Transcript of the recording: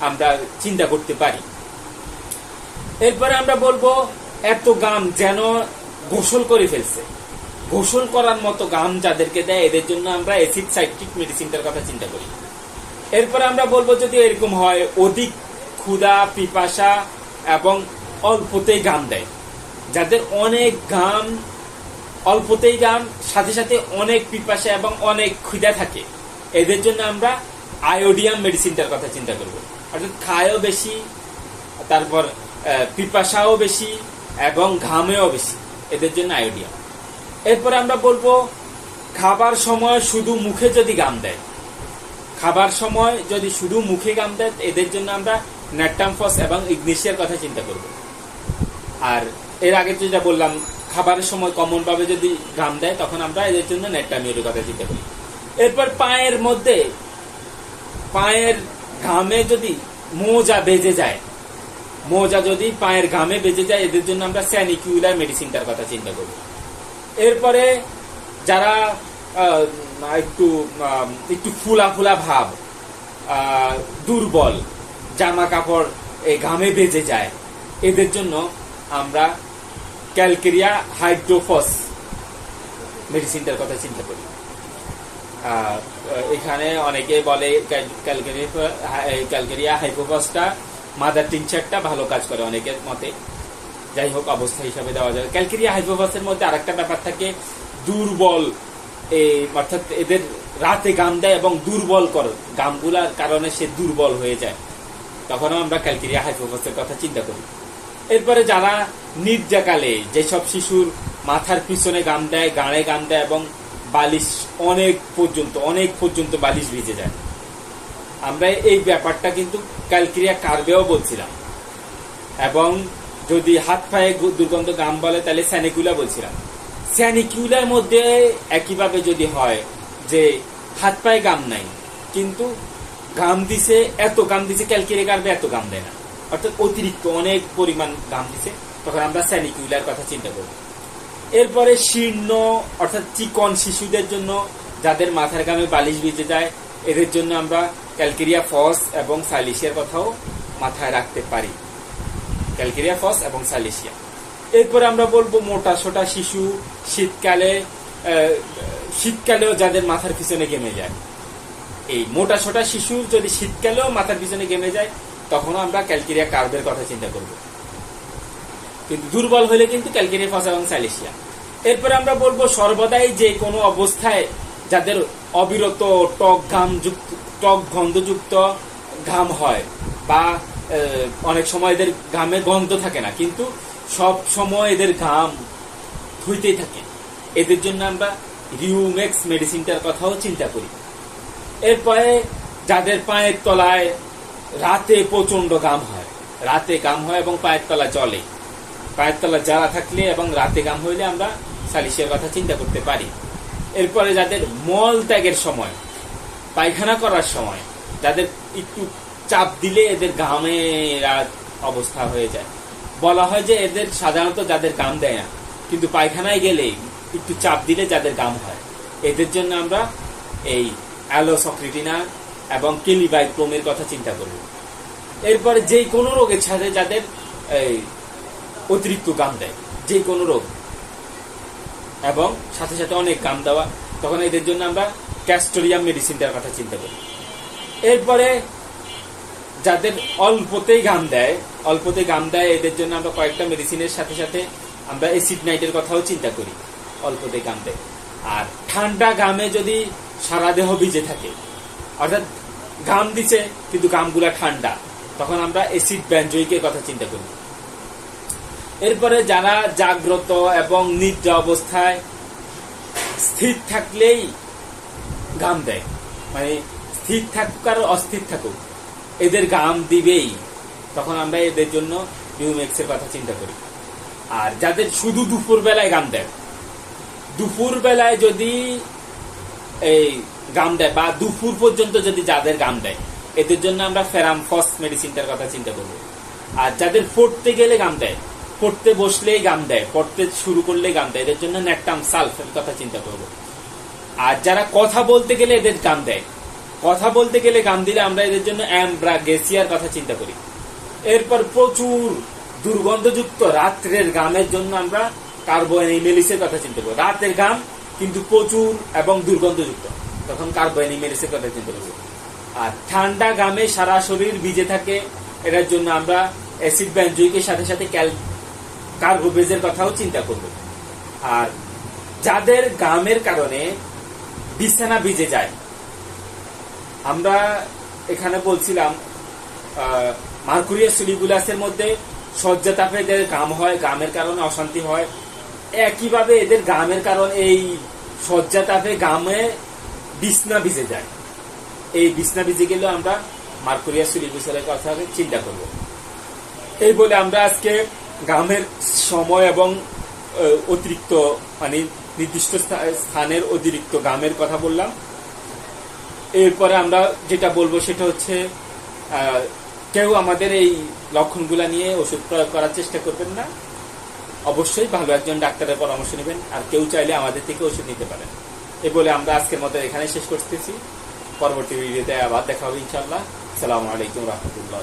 আমরা চিন্তা করতে পারি। এরপরে আমরা বলব, এত গাম যেন গোসল করে ফেলছে। গোসল করার মতো গাম যাদেরকে দেয়, এদের জন্য আমরা অ্যাসিড সাইট্রিক মেডিসিনটার কথা চিন্তা করি। এরপরে আমরা বলব, যদি এরকম হয়, অধিক ক্ষুধা, পিপাসা এবং অল্পতেই গাম দেয়। যাদের অনেক গাম, অল্পতেই গাম, সাথে সাথে অনেক পিপাসা এবং অনেক ক্ষুধা থাকে, এদের জন্য আমরা আয়োডিয়াম মেডিসিনটার কথা চিন্তা করব। অর্থাৎ খায়ও বেশি, তারপর পিপাসাও বেশি এবং ঘামেও বেশি। এদের জন্য আয়োডিয়াম এরপরে আমরা বলব, খাবার সময় শুধু মুখে যদি গাম দেয়। খাবার সময় যদি শুধু মুখে গাম দেয়, এদের জন্য আমরা ন্যাটামফস এবং ইগনিশিয়ার কথা চিন্তা করব। আর এর আগে যেটা বললাম, খাবারের সময় কমন ভাবে যদি গাম দেয়, তখন আমরা এদের জন্য নেট্টামিওর কথা চিন্তা করি। এরপর পায়ের মধ্যে, পায়ের ঘামে যদি মোজা বেজে যায়, মোজা যদি পায়ের ঘামে বেজে যায়, এদের জন্য আমরা স্যানিকিউলার মেডিসিনটার কথা চিন্তা করি। এরপরে যারা একটু একটু ফুলা ফুলা ভাব দুর্বল, জামা কাপড় এই ঘামে বেজে যায়, এদের জন্য আমরা ক্যালকেরিয়া হাইড্রোফস মেডিসিনটার কথা চিন্তা করি। এখানে অনেকে বলে ক্যাল- ক্যালকেরিয়া হাইপোফসটা মাদার টিনচারটা ভালো কাজ করে অনেকের মতে। যাই হোক, অবস্থা হিসাবে দেওয়া যাবে ক্যালকেরিয়া হাইপোপাসের মধ্যে আরেকটা ব্যাপার থাকে, দুর্বল এই অর্থাৎ এদের রাতে গাম দেয় এবং দুর্বল করে। গামগুলার কারণে সে দুর্বল হয়ে যায়। তখনও আমরা ক্যালকেরিয়া হাইপোপাসের কথা চিন্তা করি। এরপরে যারা নির্যাকালে, যেসব শিশুর মাথার পিছনে গাম দেয়, গাঁড়ে গাম দেয় এবং বালিশ অনেক পর্যন্ত অনেক পর্যন্ত বালিশ ভিজে যায়। আমরা এই ব্যাপারটা কিন্তু ক্যালকেরিয়া কার্বেও বলছিলাম। এবং যদি হাত পায়ে দুর্গন্ধ গাম বলে, তাহলে স্যানিকুলা বলছিলাম। স্যানিকুলার মধ্যে একইভাবে যদি হয় যে হাত পায়ে গাম নাই, কিন্তু গাম দিছে, এত গাম দিছে ক্যালকেরিয়া কার্বে এত গাম দেয় না। অর্থাৎ অতিরিক্ত অনেক পরিমাণ গাম দিছে, তখন আমরা স্যানিকুলার কথা চিন্তা করব। এরপরে শীর্ণ, অর্থাৎ চিকন শিশুদের জন্য, যাদের মাথার গামে বালিশ ভিজে যায়, এদের জন্য আমরা ক্যালকেরিয়া ফস এবং সালিশিয়ার কথাও মাথায় রাখতে পারি। ক্যালকেরিয়া ফস এবং সালিশিয়া এরপরে আমরা বলব মোটা সোটা শিশু, শীতকালে শীতকালেও যাদের মাথার পিছনে গেমে যায়। এই মোটা সোটা শিশু যদি শীতকালেও মাথার পিছনে গেমে যায়, তখনও আমরা ক্যালকেরিয়া কার্বের কথা চিন্তা করব। কিন্তু দুর্বল হলে কিন্তু ক্যালকেরিয়া ফস এবং সাইলেশিয়া এরপরে আমরা বলব সর্বদাই যে কোনো অবস্থায় যাদের অবিরত টক ঘাম যুক্ত, টক গন্ধযুক্ত ঘাম হয় বা অনেক সময় এদের ঘামে গন্ধ থাকে না, কিন্তু সব সময় এদের ঘাম ধুইতেই থাকে। এদের জন্য আমরা রিউমেক্স মেডিসিনটার কথাও চিন্তা করি। এরপরে যাদের পায়ের তলায় রাতে প্রচণ্ড ঘাম হয়, রাতে গাম হয় এবং পায়ের তলা জলে পায়ের তলা জ্বালা থাকলে এবং রাতে গাম হইলে আমরা সালিশের কথা চিন্তা করতে পারি। এরপরে যাদের মল ত্যাগের সময়, পায়খানা করার সময়, যাদের একটু চাপ দিলে এদের ঘামে অবস্থা হয়ে যায়। বলা হয় যে এদের সাধারণত যাদের গাম দেয় না, কিন্তু পায়খানায় গেলে একটু চাপ দিলে যাদের গাম হয়। এদের জন্য আমরা এই অ্যালোসক্রিটিনা এবং কেলিবাইক্রোমের কথা চিন্তা করব। এরপরে যে কোনো রোগের সাথে যাদের এই অতিরিক্ত গাম দেয় যে কোনো রোগ। এবং সাথে সাথে অনেক গাম দেওয়া, তখন এদের জন্য আমরা ক্যাস্টোরিয়াম মেডিসিন দেওয়ার কথা চিন্তা করি। এরপরে যাদের অল্পতেই গাম দেয় অল্পতে গাম দেয়, এদের জন্য আমরা কয়েকটা মেডিসিনের সাথে সাথে আমরা অ্যাসিড নাইটের কথাও চিন্তা করি অল্পতে গাম দেয়। আর ঠান্ডা গামে যদি সারা দেহ ভিজে থাকে, অর্থাৎ গাম দিছে, কিন্তু গামগুলা ঠান্ডা, তখন আমরা অ্যাসিড ব্যাঞ্জয়িকের কথা চিন্তা করি। এরপরে যারা জাগ্রত এবং নিদ্রা অবস্থায় স্থির থাকলেই গাম দেয়। মানে স্থির থাকুক আর অস্থির থাকুক, এদের গাম দিবেই। তখন আমরা এদের জন্য নিউমেক্সের কথা চিন্তা করি। আর যাদের শুধু দুপুর বেলায় গাম দেয় দুপুর বেলায় যদি এই গাম দেয় বা দুপুর পর্যন্ত যদি যাদের গাম দেয়, এদের জন্য আমরা ফেরাম ফেরামফস মেডিসিনটার কথা চিন্তা করব। আর যাদের পড়তে গেলে গাম দেয় পড়তে বসলেই গান দেয় পড়তে শুরু করলেই গান দেয়। এদের জন্য ন্যাকটাম সালফের কথা চিন্তা করব। আর যারা কথা বলতে গেলে এদের গান দেয়। কথা বলতে গেলে গাম দিলে আমরা এদের জন্য অ্যাম্ব্রাগেসিয়ার কথা চিন্তা করি। এরপর প্রচুর দুর্গন্ধযুক্ত রাত্রের গামের জন্য আমরা কার্বোএনিমেলিসের কথা চিন্তা করি রাতের গাম কিন্তু প্রচুর এবং দুর্গন্ধযুক্ত। তখন কার্বোএনিমেলিসের কথা চিন্তা করি আর ঠান্ডা গামে সারা শরীর ভিজে থাকে, এটার জন্য আমরা অ্যাসিড ব্যাঞ্জয়িকের সাথে সাথে ক্যাল কার্বোবেজের কথাও চিন্তা করব। আর যাদের গামের কারণে বিছানা ভিজে যায়। আমরা এখানে বলছিলাম মার্কুরিয়া সুলিবুলাসের মধ্যে শয্যাতাপে এদের গাম হয়, গামের কারণে অশান্তি হয়। একইভাবে এদের গামের কারণে এই শয্যাতাপে গামে বিছনা ভিজে যায়। এই বিছনা ভিজে গেলেও আমরা মার্কুরিয়া সুলিবুলাসের কথা চিন্তা করব। এই বলে আমরা আজকে গামের সময় এবং অতিরিক্ত মানে নির্দিষ্ট স্থানের অতিরিক্ত গামের কথা বললাম। এরপরে আমরা যেটা বলব সেটা হচ্ছে কেউ আমাদের এই লক্ষণগুলা নিয়ে ওষুধ প্রয়োগ করার চেষ্টা করবেন না। অবশ্যই ভালো একজন ডাক্তারের পরামর্শ নেবেন, আর কেউ চাইলে আমাদের থেকে ওষুধ নিতে পারেন। এ বলে আমরা আজকের মতো এখানে শেষ করতেছি। পরবর্তী ভিডিওতে আবার দেখা হবে ইনশাল্লাহ সালামু আলাইকুম রহমতুল্লাহ